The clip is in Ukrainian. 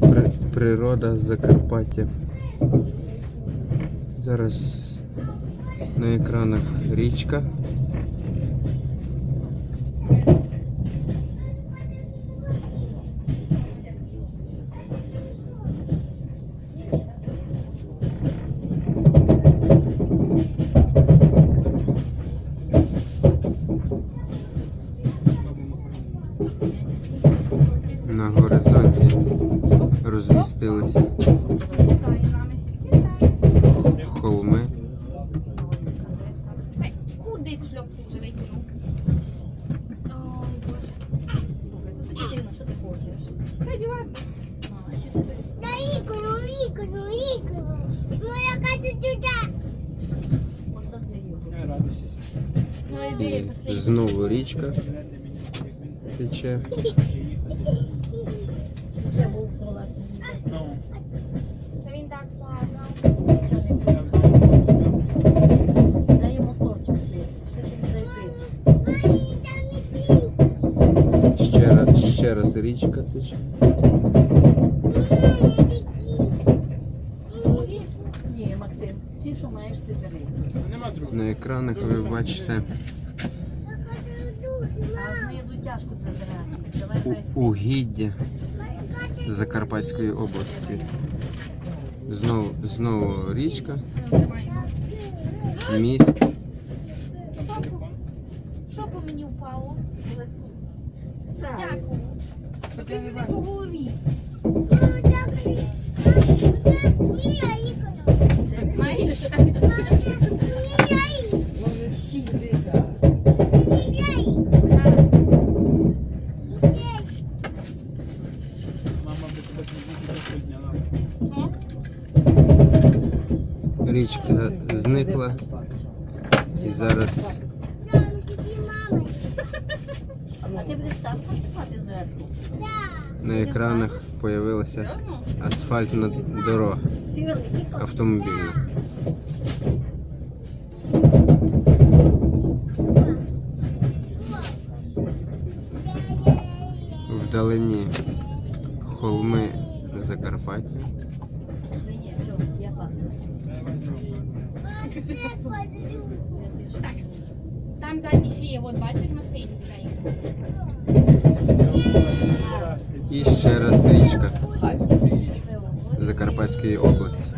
При- природа Закарпаття. Зараз на екранах річка. Горизонті розмістилися. Холми. Куди шльопку вже. Ну. Ну, пошли. знову річка тече. Вже був. Ну, Та він так ти. Ще раз, ще раз річка тече. Ні, Максим, ці, що маєш, ти бери. На екранах ви бачите у- угіддя Закарпатської області. Знову, знову річка, міст. Що по мені впало? Дякую. Ж не по голові. Маєш? Річка зникла і зараз А зверху? на екранах з'явилася асфальтна дорога автомобільна. Вдалині холми Закарпаття. Ні, все, я класна. Так. Там задні ще є, от бачиш машині. І ще раз річка Це пиво. Закарпатської області.